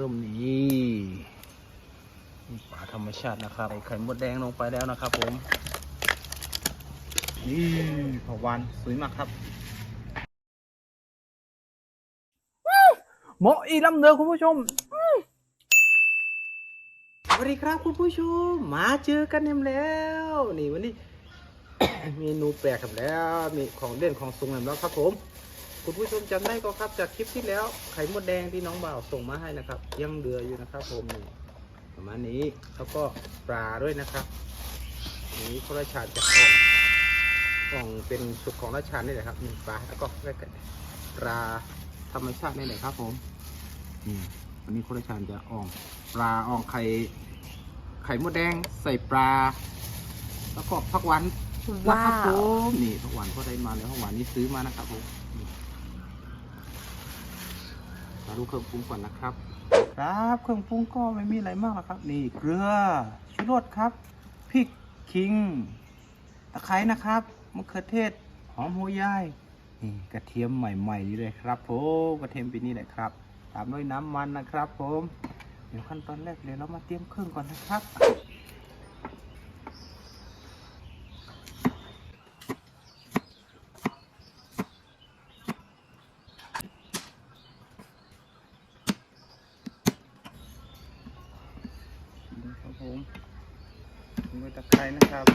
เริ่มนี้นี่ป่าธรรมชาตินะครับใส่ไข่มดแดงลงไปแล้วนะครับผม นี่ผักหวานสวยมากครับเหมาะอีลำเนอคุณผู้ชมอื้อสวัสดีครับคุณผู้ชม มาเจอกันเองแล้ว นี่วันนี้ เมนูแปลกครับแล้ว มีของเด่นของสูงแล้วครับผม คุณผู้ชมจำได้ก็ครับจากคลิปที่แล้วไข่มดแดงที่น้องบ่าวส่งมาให้นะครับ ยังเหลืออยู่นะครับ ผมนี่ประมาณนี้แล้วก็ปลาด้วยนะครับนี่พระราชาจะอ่องอ่องเป็นสุกของราชานี่แหละครับนี่ปลาแล้วก็แล้วก็ปลาธรรมชาตินี่แหละครับ ผมนี่วันนี้พระราชาจะอ่องปลาอ่องไข่ไข่มดแดงใส่ปลา แล้วก็ผักหวานนะครับผมนี่ผักหวานก็ได้มาแล้วผักหวานนี้ซื้อมานะครับผม มาดูเครื่องปรุงก่อนนะครับ ครับเครื่องปรุงก็ไม่มีอะไรมากหรอกครับ นี่เกลือชูรสครับพริกขิงตะไคร้นะครับมะเขือเทศหอมหัวใหญ่นี่กระเทียมใหม่ๆนี่เลยครับผมกระเทียมปีนี้แหละครับ ตามด้วยน้ำมันนะครับ ผม เดี๋ยวขั้นตอนแรกเลยเรามาเตรียมเครื่องก่อนนะครับ นี่ครับผมมีใบตะไคร้ นะครับ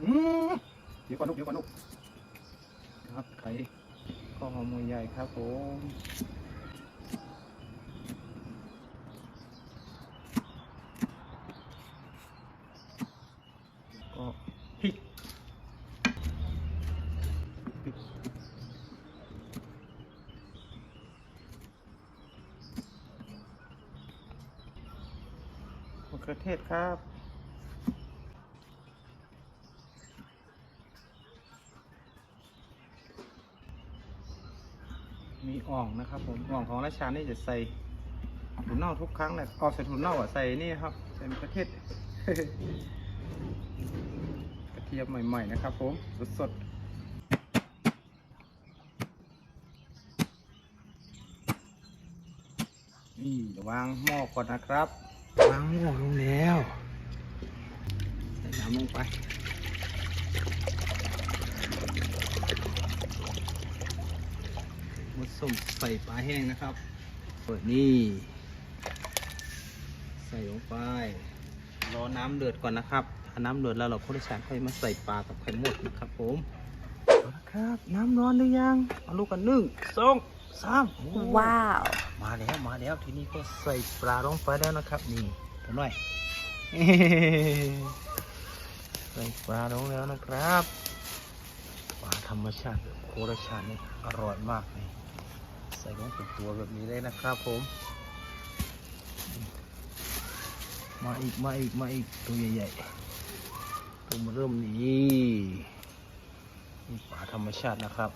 อืมเดี๋ยวก่อนลูกเดี๋ยวก่อนลูกครับไข่ข้าวหอมมือใหญ่ครับผมก็พริกพริกมะเขือเทศครับ มี อ่องนะครับ ผมอ่องของราชานี่จะใส่ถุนเน่าทุกครั้งแหละออกใส่ถุนเน่าอะใส่นี่ครับใส่มะเขือเทศกระเทียมใหม่ ๆ นะครับ ผมสดๆนี่วางหม้อก่อนนะครับวางหม้อลงแล้ว ใส่น้ำลงไป มาส้มใส่ปลาแห้งนะครับเปิดนี่ ใส่ลงไปรอน้ำเดือดก่อนนะครับถ้าน้ำเดือดแล้วเราก็ได้สารค่อยมาใส่ปลากับไข่มดนะครับผมเอาละครับ น้ำร้อนหรือยังเอาลูกกันหนึ่งสองสามโอ้ว้าว มาแล้วมาแล้วทีนี้ก็ใส่ปลาลงไปแล้วนะครับ นี่ผมหน่อยใส่ปลาลงแล้วนะครับปลาธรรมชาติโคราชาตินี่อร่อยมากเลย ใส่ลงเป็นตัวแบบนี้เลยนะครับผม มาอีกมาอีกมาอีกตัวใหญ่ๆตัวมาเริ่มนี้นี่ปลาธรรมชาตินะครับ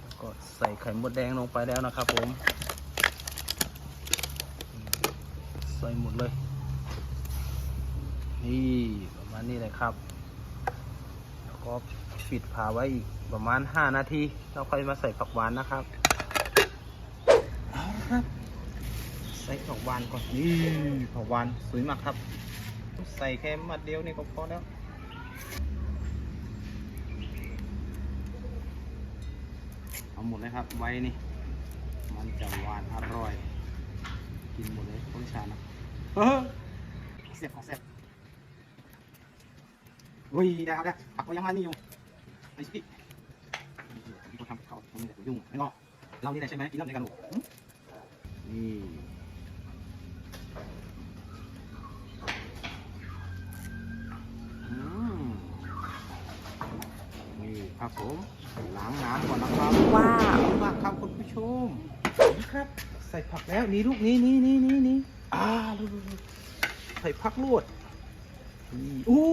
แล้วก็ใส่ไข่มดแดงลงไปแล้วนะครับผม ใส่หมดเลย นี่ประมาณนี้เลยครับแล้วก็ ปิดผาไว้อีกประมาณ 5 นาทีแล้วค่อยมาใส่ผักหวานนะครับครับ ใส่ผักหวานก่อนนี่ผักหวานสวยมากครับ ใส่แค่มัดเดียวนี่ก็พอแล้วเอาหมดเลยครับ ไว้นี่ มันจะหวานอร่อย กินหมดเลยคนชานะเฮ้อเสียบของเสียบอุ้ยได้ครับได้ผักก็ยังมานี่อยู่ ไอ้ชิพี่เขาทำเขาทำนี่แหละยุ่งไม่งอกเรานี่แหละใช่ไหมกินเริ่มในกันหนูนี่อืมนี่ครับผมล้างน้ำก่อนนะครับว้าวมากครับคุณผู้ชมนี่ครับ ใส่ผักแล้วนี่ลูกนี้นี่นี่นี่นี่อ่าลูกใส่ผักลวดนี่อู้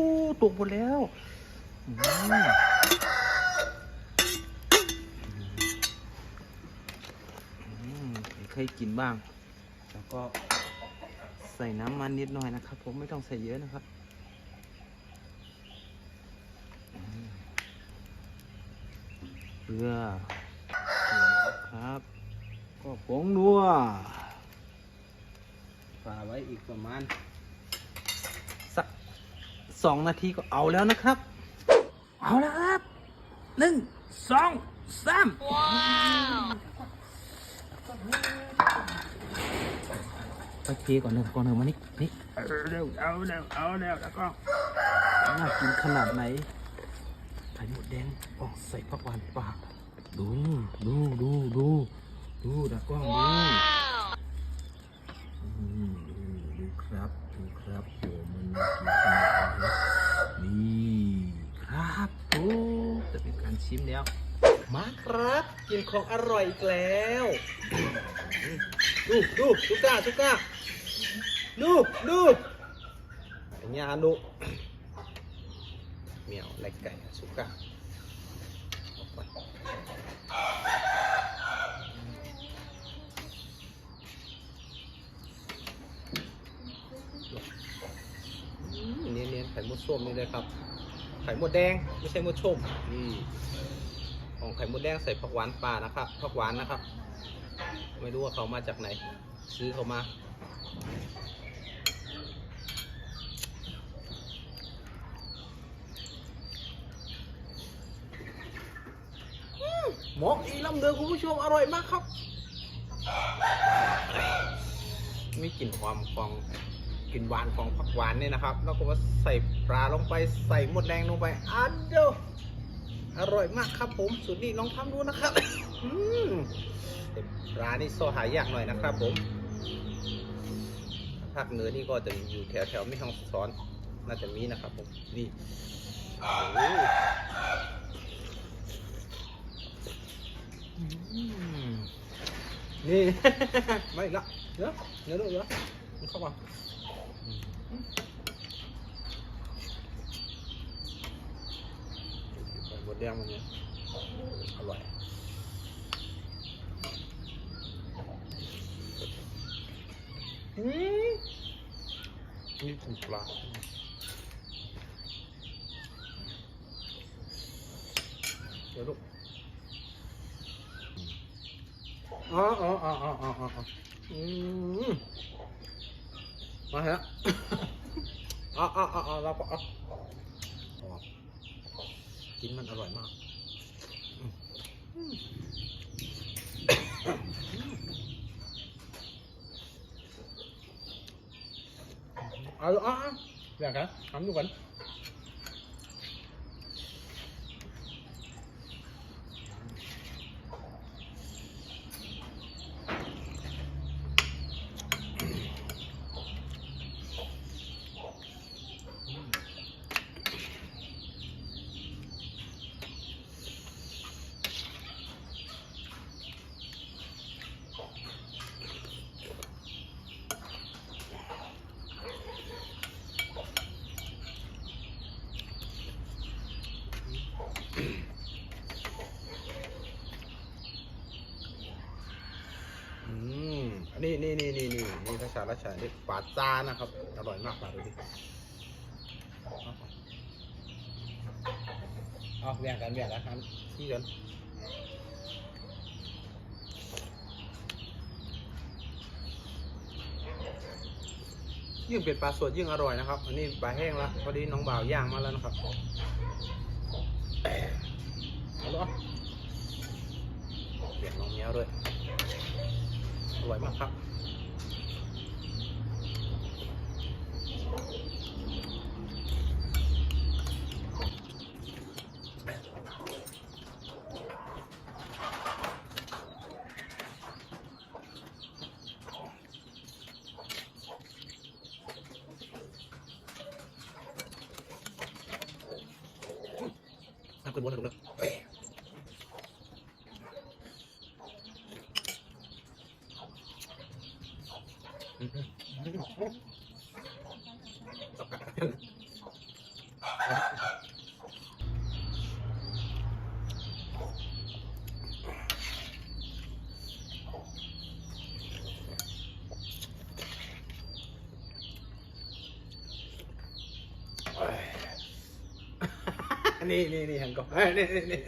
ตกหมดแล้ว มเคยกินบ้าง แล้วก็ใส่น้ำมันนิดหน่อยนะครับ ผมไม่ต้องใส่เยอะนะครับอืมเกลือเกลือครับผงนัวฝาไว้อีกประมาณสักสองนาทีก็เอาแล้วนะครับ เอาแล้วครับหนึ่งสองสาม ไปเทก่อนหนึ่งก่อนหนึ่งมานี่นี่เอาเร็วเอาเร็วเอาเร็วแล้วก็น่ากินขนาดไหนไข่หมดแดงออกใส่ผักหวานปากดูดูดูดูดูตากล้องดูอืมดูดูครับดูครับโอ้มันน่ากินขนาดไหนนี่ครับโอ้จะเป็นการชิมแล้วมาครับ กินของอร่อยอีกแล้ว ดูดูทุก้าทุก้าดูดูอันนี้อานุเหมียวไล่ไก่สุก้าเนียนๆไข่มดส้มนี่เลยครับไข่มดแดงไม่ใช่มดส้มนี่ของไข่มดแดงใส่ผักหวานป่านะครับผักหวานนะครับ ไม่รู้ว่าเขามาจากไหน ซื้อเขามา หมอกอีลำเดือคุณผู้ชมอร่อยมากครับ มีกลิ่นความของกลิ่นหวานของผักหวานเนี่ยนะครับ แล้วก็มาใส่ปลาลงไปใส่หมดแดงลงไปอันเดียวอร่อยมากครับผม สูตรนี้ลองทำดูนะครับ อืม แต่ปลานี่โซหายากหน่อยนะครับผมภาคเหนือนี่ก็จะอยู่แถวแถวๆไม่ห้องสอนน่าจะมีนะครับผมนี่นี่ ไม่ละเดี๋ยวเยวดูเดี๋ยวมันเข้ามาอืมใส่หมดแดงมันเนี่ยอร่อย อืม นี่ถึงปลาเดี๋ยวลูกอ๋ออ๋ออ๋ออ๋ออ๋ออ๋ออืมมาฮะอ๋ออ๋ออ๋อเราก็อ๋อกินมันอร่อยมากอืม เอาเอาเอาอย่างครับทำดูกันอืมอั นี่นี่นี่นี่นี่ภาษาราชานี่ปลาจานะครับ อร่อยมากปลาดูดิเอาแบ่งกันแบ่งกันครับที่กันยิ่งเป็นปลาสดยิ่งอร่อยนะครับ อันนี้ปลาแห้งละพอดีน้องบ่าวย่างมาแล้วนะครับเอาละเปลี่ยนน้องเมียวด้วย อร่อยมากครับ น้ำขึ้นบนถนเลย นี่นี่นี่หันก่อนเอ้ยนี่นี่นี่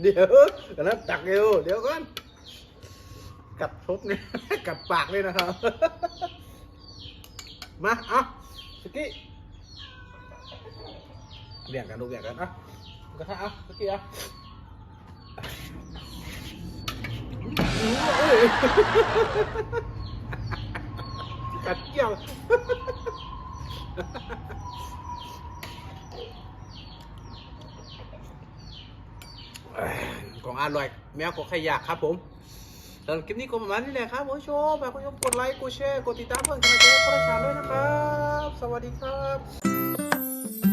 เดี๋ยวกำลังตักอยู่เดี๋ยวก่อนกัดทบเนี่ย กัดปากเลยนะครับ มาเอาสกี้เบี่ยงกันลูกเบี่ยงกันอะกระทะอะสกี้อะเอ้ยกัดเกี่ยว ของอร่อย แมวก็ใครอยากครับผมสำหรับคลิปนี้ก็ประมาณนี้แหละครับผู้ชมฝากผู้ชมกดไลค์กดแชร์กดติดตามเพื่อนกันมาแชร์กดติดตาด้วยนะครับ สวัสดีครับ